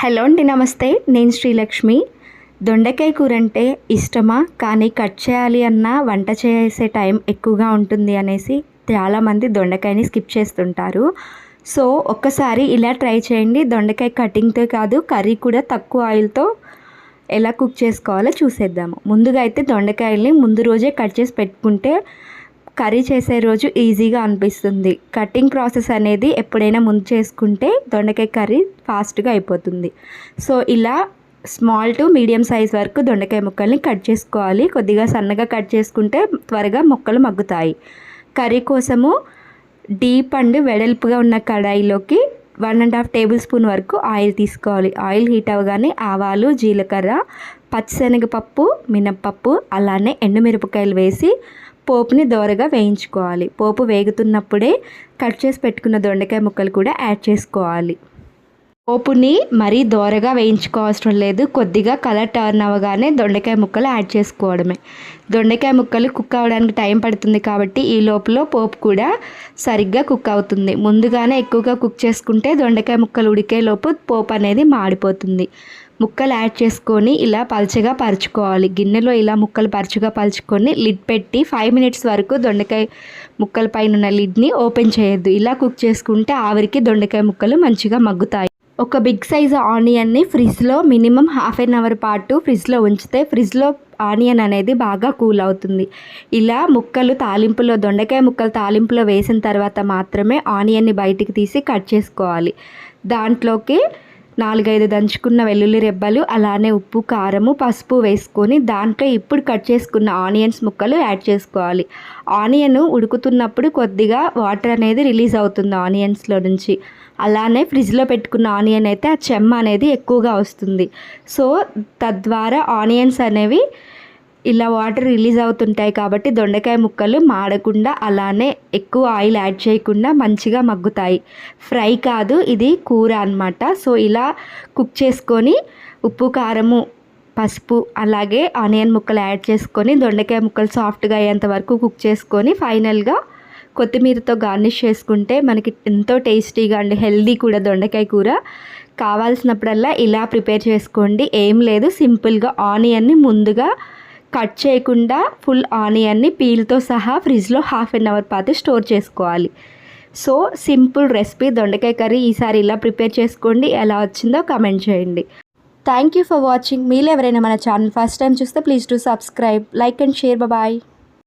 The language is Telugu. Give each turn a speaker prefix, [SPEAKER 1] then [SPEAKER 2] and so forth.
[SPEAKER 1] హలో అండి నమస్తే. నేను శ్రీలక్ష్మి. దొండకాయ కూర అంటే ఇష్టమా? కానీ కట్ చేయాలి అన్నా వంట చేసే టైం ఎక్కువగా ఉంటుంది అనేసి చాలామంది దొండకాయని స్కిప్ చేస్తుంటారు. సో ఒక్కసారి ఇలా ట్రై చేయండి. దొండకాయ కటింగ్తో కాదు కర్రీ కూడా తక్కువ ఆయిల్తో ఎలా కుక్ చేసుకోవాలో చూసేద్దాము. ముందుగా అయితే దొండకాయల్ని ముందు రోజే కట్ చేసి పెట్టుకుంటే కర్రీ చేసే రోజు ఈజీగా అనిపిస్తుంది. కటింగ్ ప్రాసెస్ అనేది ఎప్పుడైనా ముందు చేసుకుంటే దొండకాయ కర్రీ ఫాస్ట్గా అయిపోతుంది. సో ఇలా స్మాల్ టు మీడియం సైజ్ వరకు దొండకాయ ముక్కల్ని కట్ చేసుకోవాలి. కొద్దిగా సన్నగా కట్ చేసుకుంటే త్వరగా ముక్కలు మగ్గుతాయి. కర్రీ కోసము డీప్ అండ్ వెడల్పుగా ఉన్న కడాయిలోకి one and half tablespoon వరకు ఆయిల్ తీసుకోవాలి. ఆయిల్ హీట్ అవ్వగానే ఆవాలు జీలకర్ర పచ్చిశనగపప్పు మినప్పప్పు అలానే ఎండుమిరపకాయలు వేసి పోపుని దోరగా వేయించుకోవాలి. పోపు వేగుతున్నప్పుడే కట్ చేసి పెట్టుకున్న దొండకాయ ముక్కలు కూడా యాడ్ చేసుకోవాలి. పోపుని మరీ దోరగా వేయించుకోవాల్సిన లేదు. కొద్దిగా కలర్ టర్న్ అవ్వగానే దొండకాయ ముక్కలు యాడ్ చేసుకోవడమే. దొండకాయ ముక్కలు కుక్ అవ్వడానికి టైం పడుతుంది కాబట్టి ఈ లోపల పోపు కూడా సరిగ్గా కుక్ అవుతుంది. ముందుగానే ఎక్కువగా కుక్ చేసుకుంటే దొండకాయ ముక్కలు ఉడికే లోపు పోపు అనేది మాడిపోతుంది. ముక్కలు యాడ్ చేసుకొని ఇలా పలుచగా పరుచుకోవాలి. గిన్నెలో ఇలా ముక్కలు పరుచుగా పలుచుకొని లిడ్ పెట్టి ఫైవ్ మినిట్స్ వరకు దొండకాయ ముక్కల పైన ఉన్న లిడ్ని ఓపెన్ చేయొద్దు. ఇలా కుక్ చేసుకుంటే ఆవిరికి దొండకాయ ముక్కలు మంచిగా మగ్గుతాయి. ఒక బిగ్ సైజ్ ఆనియన్ని ఫ్రిడ్జ్లో మినిమం హాఫ్ అన్ అవర్ పాటు ఫ్రిడ్జ్లో ఉంచితే ఫ్రిడ్జ్లో ఆనియన్ అనేది బాగా కూల్ అవుతుంది. ఇలా ముక్కలు తాలింపులో దొండకాయ ముక్కలు తాలింపులో వేసిన తర్వాత మాత్రమే ఆనియన్ని బయటికి తీసి కట్ చేసుకోవాలి. దాంట్లోకి నాలుగైదు దంచుకున్న వెల్లుల్లి రెబ్బలు అలానే ఉప్పు కారము పసుపు వేసుకొని దాంట్లో ఇప్పుడు కట్ చేసుకున్న ఆనియన్స్ ముక్కలు యాడ్ చేసుకోవాలి. ఆనియన్ ఉడుకుతున్నప్పుడు కొద్దిగా వాటర్ అనేది రిలీజ్ అవుతుంది ఆనియన్స్లో నుంచి. అలానే ఫ్రిడ్జ్లో పెట్టుకున్న ఆనియన్ అయితే ఆ చెమ్మ అనేది ఎక్కువగా వస్తుంది. సో తద్వారా ఆనియన్స్ అనేవి ఇలా వాటర్ రిలీజ్ అవుతుంటాయి కాబట్టి దొండకాయ ముక్కలు మాడకుండా అలానే ఎక్కువ ఆయిల్ యాడ్ చేయకుండా మంచిగా మగ్గుతాయి. ఫ్రై కాదు ఇది కూర అనమాట సో ఇలా కుక్ చేసుకొని ఉప్పు కారము పసుపు అలాగే ఆనియన్ ముక్కలు యాడ్ చేసుకొని దొండకాయ ముక్కలు సాఫ్ట్గా అయ్యేంత వరకు కుక్ చేసుకొని ఫైనల్గా కొత్తిమీరతో గార్నిష్ చేసుకుంటే మనకి ఎంతో టేస్టీగా అండి హెల్దీ కూడా దొండకాయ కూర. కావాల్సినప్పుడల్లా ఇలా ప్రిపేర్ చేసుకోండి. ఏం లేదు సింపుల్గా ఆనియన్ని ముందుగా కట్ చేయకుండా ఫుల్ ఆనియన్ని పీల్తో సహా ఫ్రిడ్జ్లో హాఫ్ అన్ అవర్ పాటు స్టోర్ చేసుకోవాలి. సో సింపుల్ రెసిపీ దొండకాయ కర్రీ ఈసారి ఇలా ప్రిపేర్ చేసుకోండి. ఎలా వచ్చిందో కమెంట్ చేయండి. Thank you for watching. మీరు ఎవరైనా మన ఛానల్ ఫస్ట్ టైం చూస్తే please to subscribe like and share. Bye.